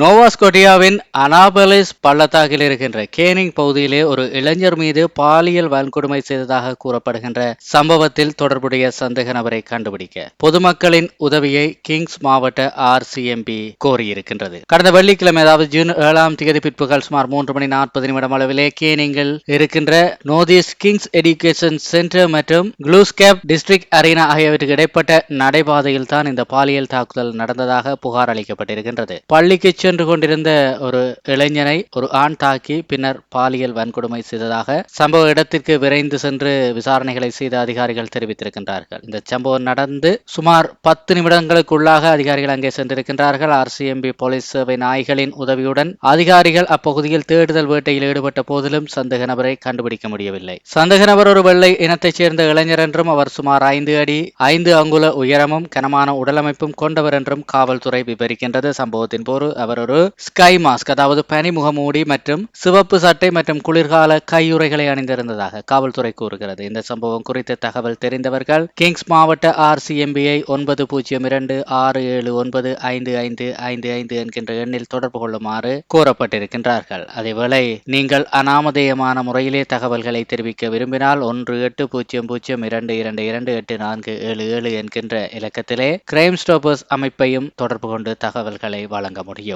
நோவாஸ்கோட்டியாவின் அனாபலிஸ் பள்ளத்தாக்கில் இருக்கின்ற கேனிங் பகுதியிலே ஒரு இளைஞர் மீது பாலியல் வன்கொடுமை செய்ததாக கூறப்படுகின்ற சம்பவத்தில் தொடர்புடைய சந்தேக நபரை கண்டுபிடிக்க பொதுமக்களின் உதவியை கிங்ஸ் மாவட்ட ஆர்சிஎம்பி கோரியிருக்கின்றது. கடந்த வெள்ளிக்கிழமை அதாவது ஜூன் ஏழாம் தேதி பிற்பகல் சுமார் மூன்று மணி நாற்பது நிமிடம் அளவிலே கேனிங்கில் இருக்கின்ற நோர்த் கிங்ஸ் எஜுகேஷன் சென்டர் மற்றும் க்ளூஸ்கேப் டிஸ்ட்ரிக்ட் அரீனா ஆகியவற்றுக்கு இடைப்பட்ட நடைபாதையில் தான் இந்த பாலியல் தாக்குதல் நடந்ததாக புகார் அளிக்கப்பட்டிருக்கின்றது. பள்ளிக்கு சென்று கொண்டிருந்த ஒரு இளைஞனை ஒரு ஆண் தாக்கி பின்னர் பாலியல் வன்கொடுமை செய்ததாக சம்பவ இடத்திற்கு விரைந்து சென்று விசாரணைகளை செய்த அதிகாரிகள் தெரிவித்திருக்கின்றார்கள். இந்த சம்பவம் நடந்து சுமார் பத்து நிமிடங்களுக்குள்ளாக அதிகாரிகள் அங்கே சென்றிருக்கின்றார்கள். ஆர்சிஎம்பி போலீஸ் சேவை நாய்களின் உதவியுடன் அதிகாரிகள் அப்பகுதியில் தேடுதல் வேட்டையில் ஈடுபட்ட போதிலும் சந்தேக நபரை கண்டுபிடிக்க முடியவில்லை. சந்தேக நபர் ஒரு வெள்ளை இனத்தைச் சேர்ந்த இளைஞர் என்றும் அவர் சுமார் ஐந்து அடி ஐந்து அங்குல உயரமும் கனமான உடலமைப்பும் கொண்டவர் என்றும் காவல்துறை விவரிக்கின்றது. சம்பவத்தின் போது அவர் அவர் ஒரு ஸ்கை மாஸ்க் அதாவது பனி முகமூடி மற்றும் சிவப்பு சட்டை மற்றும் குளிர்கால கையுறைகளை அணிந்திருந்ததாக காவல்துறை கூறுகிறது. இந்த சம்பவம் குறித்த தகவல் தெரிந்தவர்கள் கிங்ஸ் மாவட்ட ஆர்சிஎம்பிஐ ஒன்பது பூஜ்ஜியம் இரண்டு ஆறு ஏழு ஒன்பது ஐந்து ஐந்து ஐந்து ஐந்து என்கின்ற எண்ணில் தொடர்பு கொள்ளுமாறு கோரப்பட்டிருக்கின்றார்கள் அதேவேளை நீங்கள் அனாமதேயமான முறையிலே தகவல்களை தெரிவிக்க விரும்பினால் ஒன்று எட்டு பூஜ்ஜியம் பூஜ்ஜியம் இரண்டு இரண்டு இரண்டு எட்டு நான்கு ஏழு ஏழு என்கின்ற இலக்கத்திலே கிரைம் ஸ்டாப்பர்ஸ் அமைப்பையும் தொடர்பு கொண்டு தகவல்களை வழங்க முடியும்.